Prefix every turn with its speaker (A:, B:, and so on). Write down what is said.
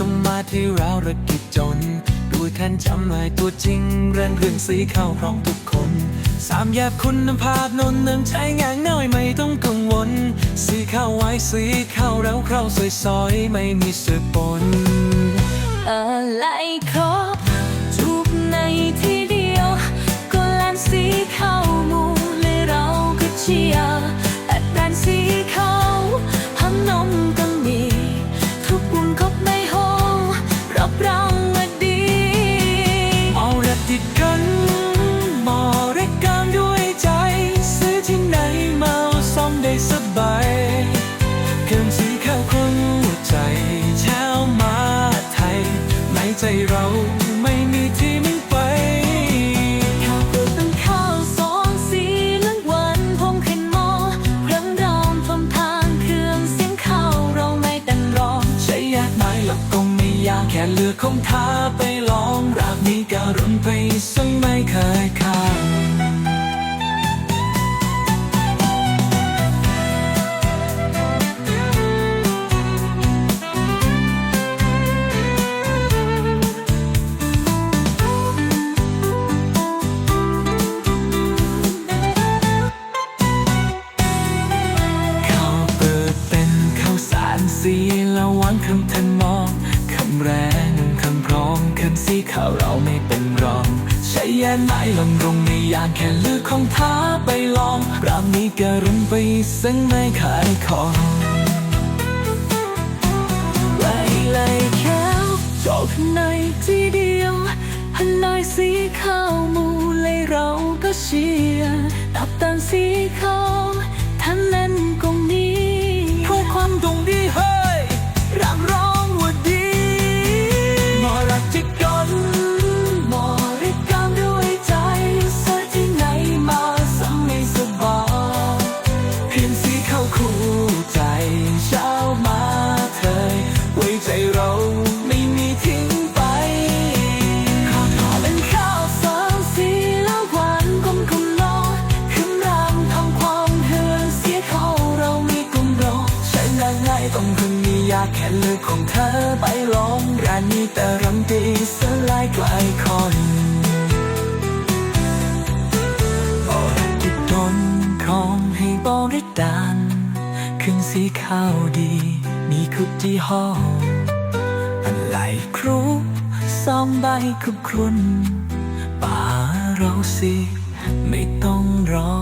A: ต้องมาที่เราระกิจจนด้วยแทนจำหน่ายตัวจริง เรื่องเรื่องสีเข้าพร้องทุกคน สามแยกคุณภาพนนเนินใช้งานน้อยไม่ต้องกังวล สีเข้าไว้สีเข้าแล้วเข้าซอยๆไม่มีสึกปน
B: อะไรคร ใจ
A: เราไม่มีที่ไม่ไป
B: ข้าวเปลือกต้นข้าวสองสีเหลืองหวานพงขึ้นมอเครื่องรองทมทางเครื่องเสียงข้าวเราไม่ดังรอง
A: ใช้ยากไหมหลักก็ไม่ยากแค่เลือกคงท้าไปลองรักนี้การุนไปสู สีล้ววางคำทันมองคำแรงคำพร้อมคำสีข้าวเราไม่เป็นรองใช้แย่ไม้ลงรงในยานแค่ลือกของท้าไปลองรามนี้กรุณไปซึ่งไม่ขายของ
B: ไล่ไล่แค้วจบในที่เดียวหันลอยสีข้าวมูเลยเราก็เชียร์ตับตันสีาแค่เลือ
A: กของเธอไปลองร้านนี้แต่รำดีสลายกลคนโอ้ติดทนของให้บริดานขึ้นสีข้าวดี มีคุกที่ห้ออะไรครูสองใบคุกครุนป่าเราสิ ไม่ต้องรอ